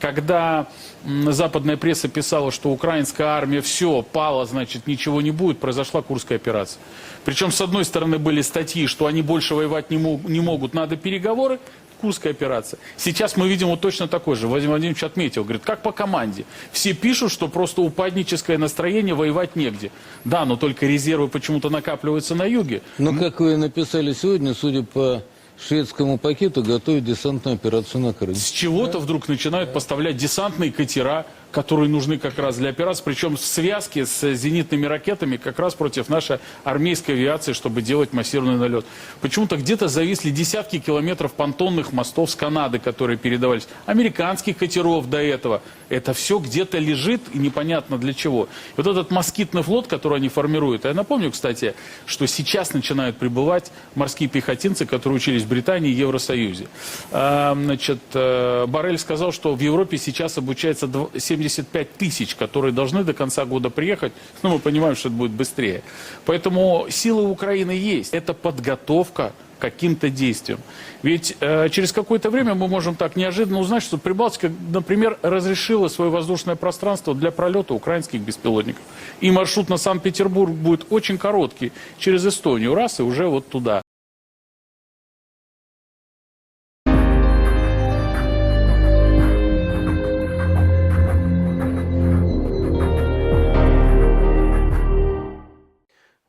Когда западная пресса писала, что украинская армия все, пала, значит, ничего не будет, произошла Курская операция. Причем, с одной стороны, были статьи, что они больше воевать не, мо- не могут, надо переговоры, Курская операция. Сейчас мы видим вот точно такой же. Владимир Владимирович отметил, говорит, как по команде. Все пишут, что просто упадническое настроение, воевать негде. Да, но только резервы почему-то накапливаются на юге. Но, как вы написали сегодня, судя по шведскому пакету, готовить десантную операцию на Крым. С чего-то вдруг начинают поставлять десантные катера, которые нужны как раз для операции, причем в связке с зенитными ракетами как раз против нашей армейской авиации, чтобы делать массированный налет. Почему-то где-то зависли десятки километров понтонных мостов с Канады, которые передавались, американских катеров до этого. Это все где-то лежит и непонятно для чего. Вот этот москитный флот, который они формируют, я напомню, кстати, что сейчас начинают прибывать морские пехотинцы, которые учились в Британии и Евросоюзе. А, Значит, э, Барель сказал, что в Европе сейчас обучается дв- 75 тысяч, которые должны до конца года приехать. Но мы понимаем, что это будет быстрее. Поэтому силы Украины есть. Это подготовка каким-то действиям. Ведь э, через какое-то время мы можем так неожиданно узнать, что Прибалтика, например, разрешила свое воздушное пространство для пролета украинских беспилотников. И маршрут на Санкт-Петербург будет очень короткий, через Эстонию, раз и уже вот туда.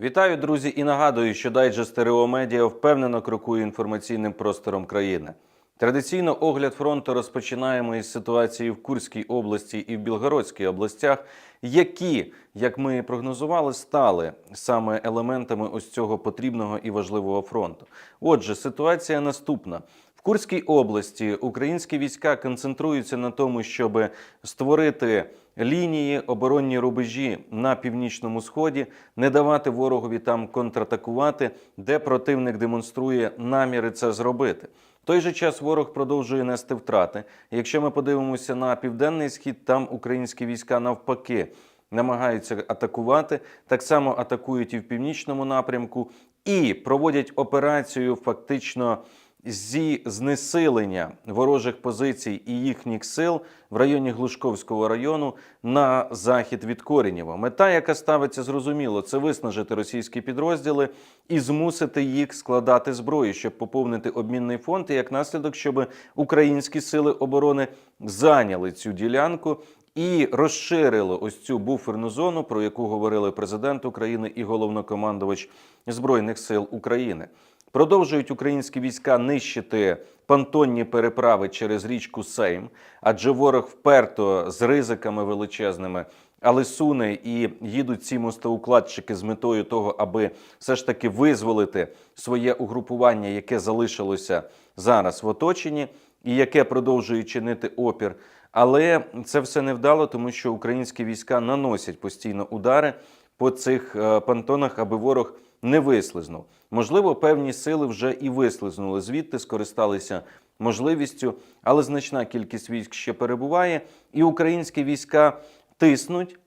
Вітаю, друзі, і нагадую, що дайджест ТРО Медіа впевнено крокує інформаційним простором країни. Традиційно огляд фронту розпочинаємо із ситуації в Курській області і в Білгородській областях, які, як ми прогнозували, стали саме елементами ось цього потрібного і важливого фронту. Отже, ситуація наступна. Курській області українські війська концентруються на тому, щоб створити лінії, оборонні рубежі на північному сході, не давати ворогові там контратакувати, де противник демонструє наміри це зробити. В той же час ворог продовжує нести втрати. Якщо ми подивимося на південний схід, там українські війська навпаки намагаються атакувати, так само атакують і в північному напрямку, і проводять операцію фактично зі знесилення ворожих позицій і їхніх сил в районі Глушковського району на захід від Коренєва. Мета, яка ставиться зрозуміло, це виснажити російські підрозділи і змусити їх складати зброю, щоб поповнити обмінний фонд, і як наслідок, щоб українські сили оборони зайняли цю ділянку. І розширили ось цю буферну зону, про яку говорили президент України і головнокомандувач Збройних сил України. Продовжують українські війська нищити понтонні переправи через річку Сейм, адже ворог вперто з ризиками величезними, але суне і їдуть ці мостоукладчики з метою того, аби все ж таки визволити своє угрупування, яке залишилося зараз в оточенні, і яке продовжує чинити опір. Але це все не вдало, тому що українські війська наносять постійно удари по цих е, понтонах, аби ворог не вислизнув. Можливо, певні сили вже і вислизнули звідти, скористалися можливістю, але значна кількість військ ще перебуває, і українські війська тиснуть,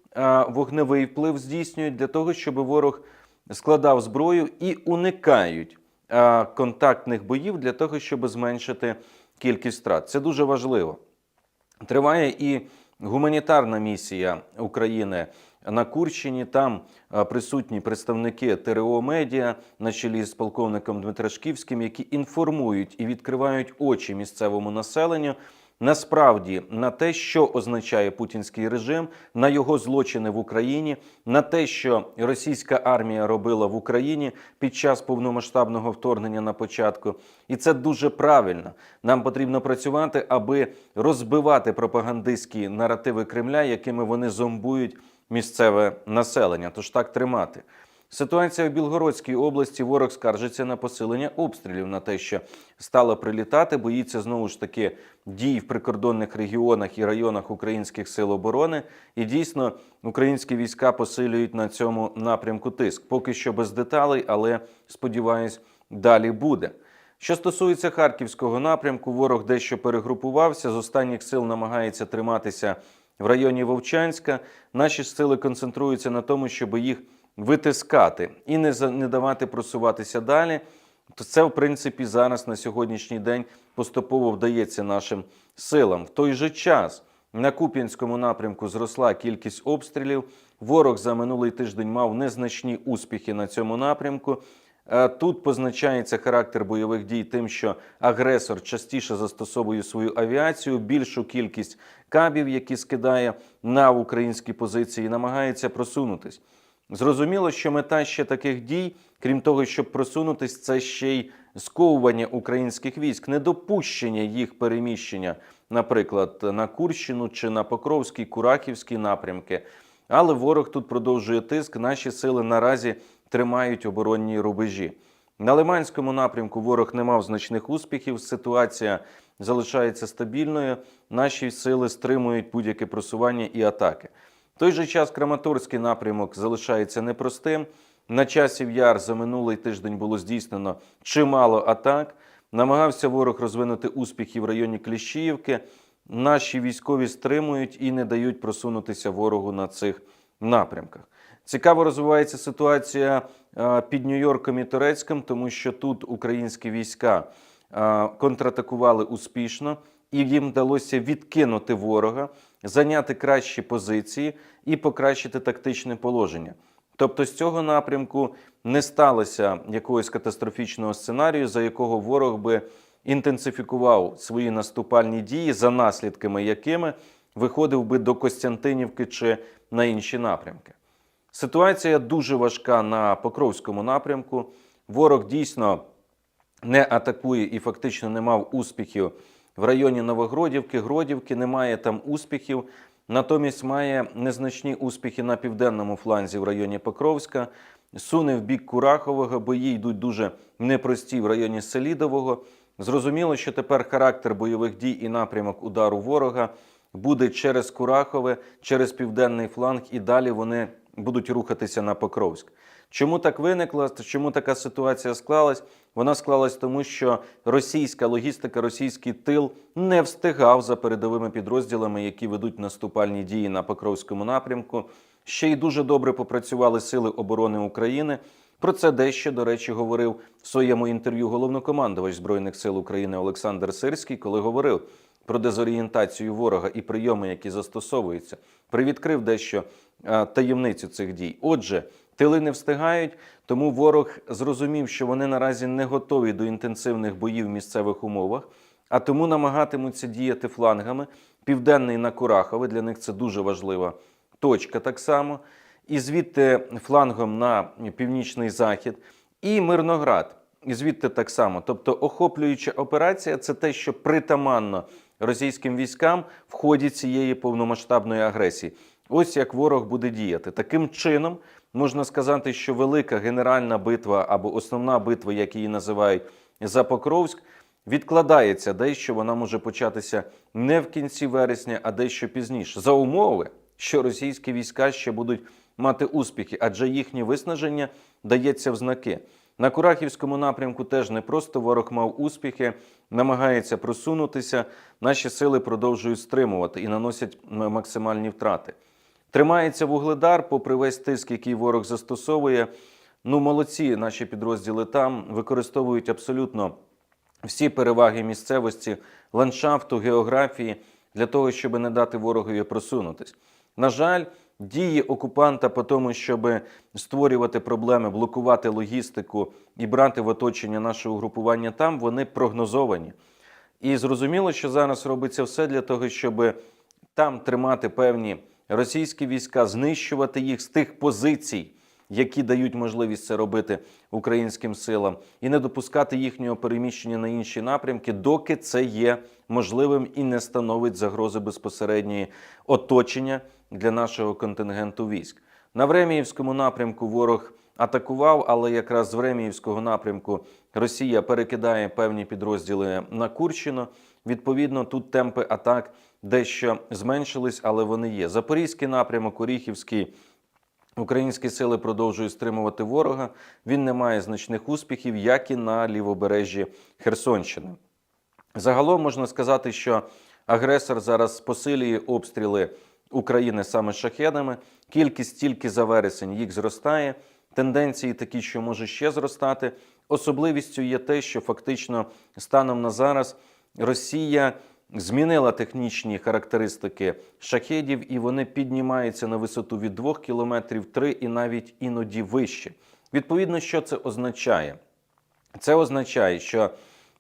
вогневий вплив здійснюють для того, щоб ворог складав зброю і уникають контактних боїв для того, щоб зменшити кількість втрат. Це дуже важливо. Триває і гуманітарна місія України на Курщині. Там е, присутні представники ТРО Медіа на чолі з полковником Дмитрашківським, які інформують і відкривають очі місцевому населенню. Насправді на те, що означає путінський режим, на його злочини в Україні, на те, що російська армія робила в Україні під час повномасштабного вторгнення на початку, і це дуже правильно. Нам потрібно працювати, аби розбивати пропагандистські наративи Кремля, якими вони зомбують місцеве населення. Тож так тримати. Ситуація в Білгородській області ворог скаржиться на посилення обстрілів на те, що стало прилітати, боїться знову ж таки дій в прикордонних регіонах і районах українських сил оборони. І дійсно українські війська посилюють на цьому напрямку тиск. Поки що без деталей, але сподіваюсь, далі буде. Що стосується харківського напрямку, ворог дещо перегрупувався. З останніх сил намагається триматися в районі Вовчанська. Наші сили концентруються на тому, щоб їх витискати і не за- не давати просуватися далі. То це, в принципі, зараз на сьогоднішній день поступово вдається нашим силам. В той же час На Куп'янському напрямку зросла кількість обстрілів. Ворог за минулий тиждень мав незначні успіхи на цьому напрямку. Е, Тут позначається характер бойових дій тим, що агресор частіше застосовує свою авіацію, більшу кількість кабів, які скидає на українські позиції, намагається просунутись. Зрозуміло, що мета ще таких дій, крім того, щоб просунутись, це ще й сковування українських військ, недопущення їх переміщення, наприклад, на Курщину чи на Покровський, Курахівський напрямки. Але ворог тут продовжує тиск. Наші сили наразі тримають оборонні рубежі. На Лиманському напрямку ворог не мав значних успіхів. Ситуація залишається стабільною. Наші сили стримують будь-яке просування і атаки. В той же час Краматорський напрямок залишається непростим. На часів яр за минулий тиждень було здійснено чимало атак. Намагався ворог розвинути успіхи в районі Кліщіївки. Наші військові стримують і не дають просунутися ворогу на цих напрямках. Цікаво розвивається ситуація е, під Нью-Йорком і Турецьком, тому що тут українські війська е, контратакували успішно, і їм вдалося відкинути ворога, зайняти кращі позиції і покращити тактичне положення. Тобто з цього напрямку не сталося якогось катастрофічного сценарію, за якого ворог би інтенсифікував свої наступальні дії, за наслідками якими виходив би до Костянтинівки чи на інші напрямки. Ситуація дуже важка на Покровському напрямку. Ворог дійсно не атакує і фактично не мав успіхів в районі Новогродівки, Гродівки, немає там успіхів. Натомість має незначні успіхи на південному фланзі в районі Покровська, суне в бік Курахового, бої йдуть дуже непрості в районі Селідового. Зрозуміло, що тепер характер бойових дій і напрямок удару ворога буде через Курахове, через південний фланг, і далі вони будуть рухатися на Покровськ. Чому так виникло? Чому така ситуація склалась? Вона склалась тому, що російська логістика, російський тил не встигав за передовими підрозділами, які ведуть наступальні дії на Покровському напрямку. Ще й дуже добре попрацювали сили оборони України. Про це дещо, до речі, говорив в своєму інтерв'ю головнокомандувач Збройних сил України Олександр Сирський, коли говорив про дезорієнтацію ворога і прийоми, які застосовуються, привідкрив дещо е, таємницю цих дій. Отже, тили не встигають, тому ворог зрозумів, що вони наразі не готові до інтенсивних боїв в місцевих умовах, а тому намагатимуться діяти флангами. Південний на Курахове, для них це дуже важлива точка так само. І звідти флангом на північний захід, і Мирноград. І звідти так само. Тобто, охоплююча операція це те, що притаманно російським військам в ході цієї повномасштабної агресії. Ось як ворог буде діяти. Таким чином можна сказати, що велика генеральна битва або основна битва, як її називають за Покровськ, відкладається дещо. Вона може початися не в кінці вересня, а дещо пізніше, за умови, що російські війська ще будуть мати успіхи, адже їхнє виснаження дається в знаки. На Курахівському напрямку теж не просто ворог мав успіхи, намагається просунутися. Наші сили продовжують стримувати і наносять максимальні втрати. Тримається вугледар, попри весь тиск, який ворог застосовує. Ну, молодці, наші підрозділи там використовують абсолютно всі переваги місцевості, ландшафту, географії для того, щоб не дати ворогові просунутись. На жаль, дії окупанта по тому, щоб створювати проблеми, блокувати логістику і брати в оточення наше угрупування там, вони прогнозовані. І зрозуміло, що зараз робиться все для того, щоб там тримати певні російські війська, знищувати їх з тих позицій, які дають можливість це робити українським силам, і не допускати їхнього переміщення на інші напрямки, доки це є можливим і не становить загрози безпосередньої оточення для нашого контингенту військ. На Времіївському напрямку ворог атакував, але якраз з Времіївського напрямку Росія перекидає певні підрозділи на Курщину. Відповідно, тут темпи атак дещо зменшились, але вони є. Запорізький напрямок, Оріхівський. Українські сили продовжують стримувати ворога. Він не має значних успіхів, як і на лівобережжі Херсонщини. Загалом можна сказати, що агресор зараз посилює обстріли України саме шахедами. Кількість тільки за вересень їх зростає. Тенденції такі, що може ще зростати. Особливістю є те, що фактично станом на зараз Росія змінила технічні характеристики шахедів, і вони піднімаються на висоту від 2 кілометрів 3 і навіть іноді вище. Відповідно, що це означає? Це означає, що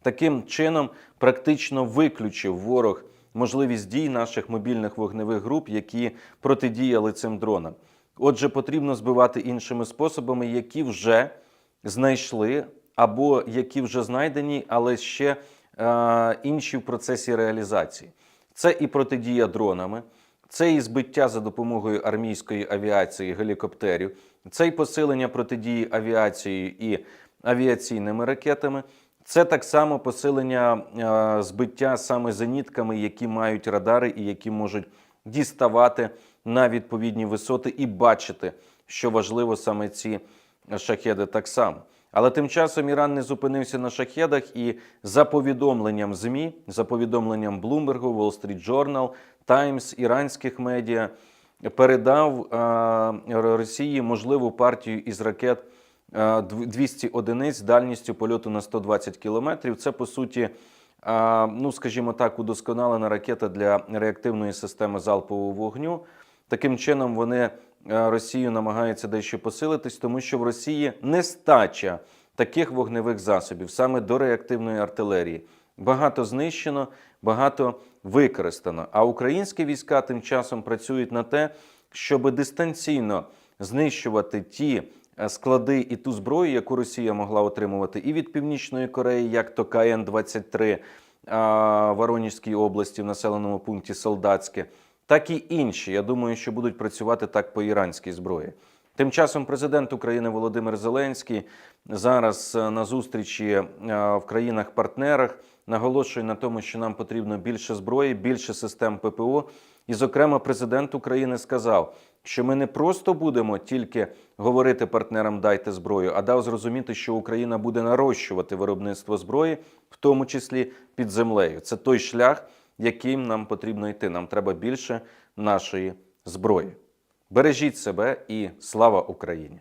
таким чином практично виключив ворог можливість дій наших мобільних вогневих груп, які протидіяли цим дронам. Отже, потрібно збивати іншими способами, які вже знайшли або які вже знайдені, але ще е, інші в процесі реалізації. Це і протидія дронами, це і збиття за допомогою армійської авіації гелікоптерів, це і посилення протидії авіацією і авіаційними ракетами. Це так само посилення е, збиття саме зенітками, які мають радари і які можуть діставати на відповідні висоти і бачити, що важливо саме ці шахеди так само. Але тим часом Іран не зупинився на шахедах і за повідомленням ЗМІ, за повідомленням Bloomberg, Wall Street Journal, Times, іранських медіа, передав е, Росії можливу партію із ракет 200 одиниць дальністю польоту на 120 кілометрів. Це по суті, е, ну скажімо так, удосконалена ракета для реактивної системи залпового вогню. Таким чином вони е, Росію намагаються дещо посилитись, тому що в Росії нестача таких вогневих засобів саме до реактивної артилерії. Багато знищено, багато використано. А українські війська тим часом працюють на те, щоб дистанційно знищувати ті е, склади і ту зброю, яку Росія могла отримувати і від Північної Кореї, як то КН-23 а, в Воронежській області, в населеному пункті Солдатське, так і інші. Я думаю, що будуть працювати так по іранській зброї. Тим часом президент України Володимир Зеленський зараз е, на зустрічі е, в країнах-партнерах наголошує на тому, що нам потрібно більше зброї, більше систем ППО. І, зокрема, президент України сказав, що ми не просто будемо тільки говорити партнерам дайте зброю, а дав зрозуміти, що Україна буде нарощувати виробництво зброї, в тому числі під землею. Це той шлях, яким нам потрібно йти. Нам треба більше нашої зброї. Бережіть себе і слава Україні!